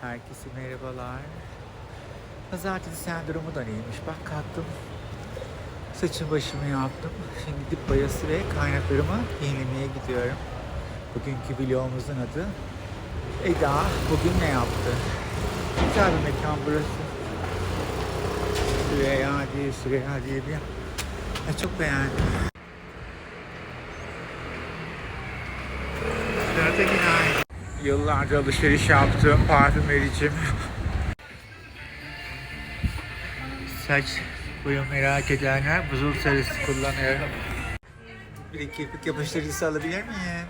Herkese merhabalar. Pazartesi sendromu da neymiş? Bak kalktım. Saçım başımı yaptım. Şimdi dip boyası ve kaynaklarımı yenilemeye gidiyorum. Bugünkü vlogumuzun adı Eda bugün ne yaptı? Güzel bir mekan burası. Süreyya diye, Süreyya diye bir ya çok beğendim. Yıllarca alışveriş yaptığım parfümericim. Saç boyu merak edenler buzul sarısı kullanıyorum. Bir de kirpik yapıştırıcısı alabilir miyim?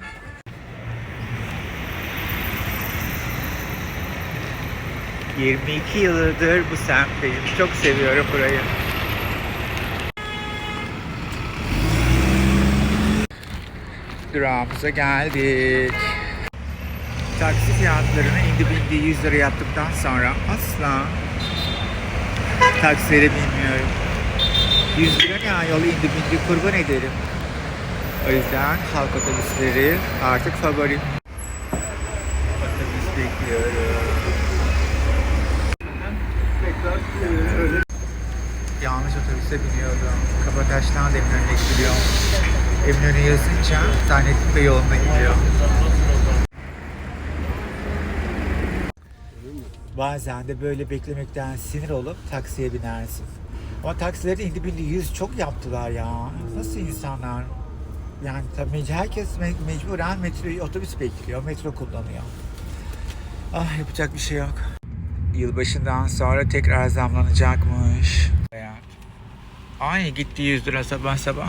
...22 yıldır bu semtteyim. Çok seviyorum burayı. Durağımıza geldik. Taksi fiyatlarını indi bindi 100 lira yaptıktan sonra asla taksilere binmiyorum. 100 lira ne ayol indi bindi kurban ederim. O yüzden halk otobüsleri artık favorim. Otobüs bekliyorum. Yanlış otobüse biniyordum. Kabataş'tan da Eminönü'ne gidiyorum. Eminönü yazınca zannettim de yoluna gidiyor. Bazen de böyle beklemekten sinir olup taksiye binersin. Ama taksileri indi bindi yüz çok yaptılar ya. Nasıl insanlar? Yani tabii herkes me- mecburen metro, otobüs bekliyor, metro kullanıyor. Ah yapacak bir şey yok. Yılbaşından sonra tekrar zamlanacakmış. Ay gitti 100 lira sabah sabah.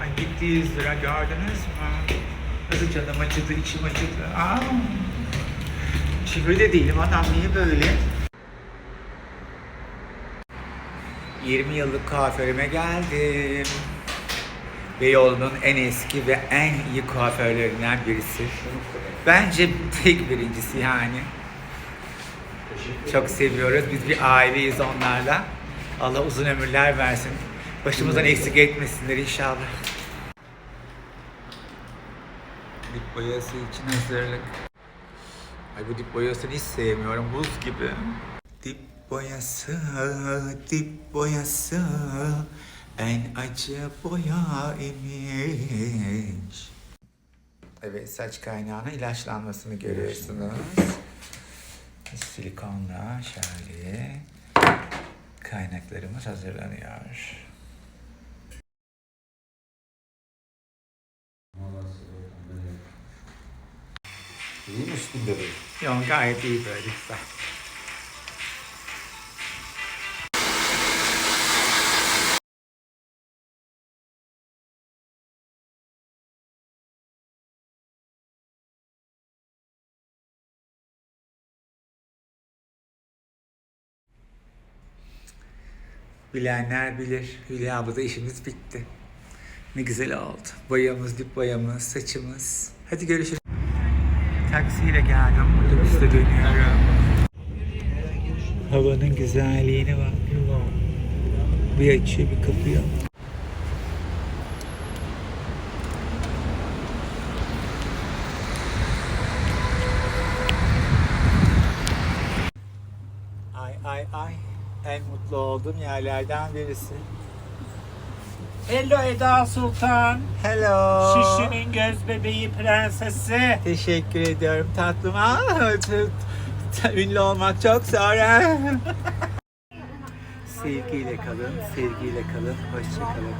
Ay gitti 100 lira gördünüz mü? Nasıl canım acıdı, içim acıdı. Aa. De değilim adam niye böyle? 20 yıllık kuaförüme geldim. Beyoğlu'nun en eski ve en iyi kuaförlerinden birisi. Bence tek birincisi yani. Çok seviyoruz. Biz bir aileyiz onlarla. Allah uzun ömürler versin. Başımızdan eksik etmesinler inşallah. Dip boyası için hazırlık. Ay bu dip boyasını hiç sevmiyorum. Buz gibi. Dip boyası, dip boyası en acı boya imiş. Evet saç kaynağına ilaçlanmasını görüyorsunuz. Silikonla şöyle kaynaklarımız hazırlanıyor. İyi mi üstünde böyle? Yok gayet iyi böyle güzel. Bilenler bilir. Hülya abla işimiz bitti. Ne güzel oldu. Boyamız, dip boyamız, saçımız. Hadi görüşürüz. Taksiyle geldim. Otobüste dönüyorum. Havanın güzelliğine bak. Bir açıyor bir kapıyor. Ay ay ay. En mutlu olduğum yerlerden birisi. Hello Eda Sultan. Hello. Şişli'nin göz bebeği prensesi. Teşekkür ediyorum tatlım. Aa, ünlü olmak çok zor. sevgiyle kalın, sevgiyle kalın, hoşça kalın.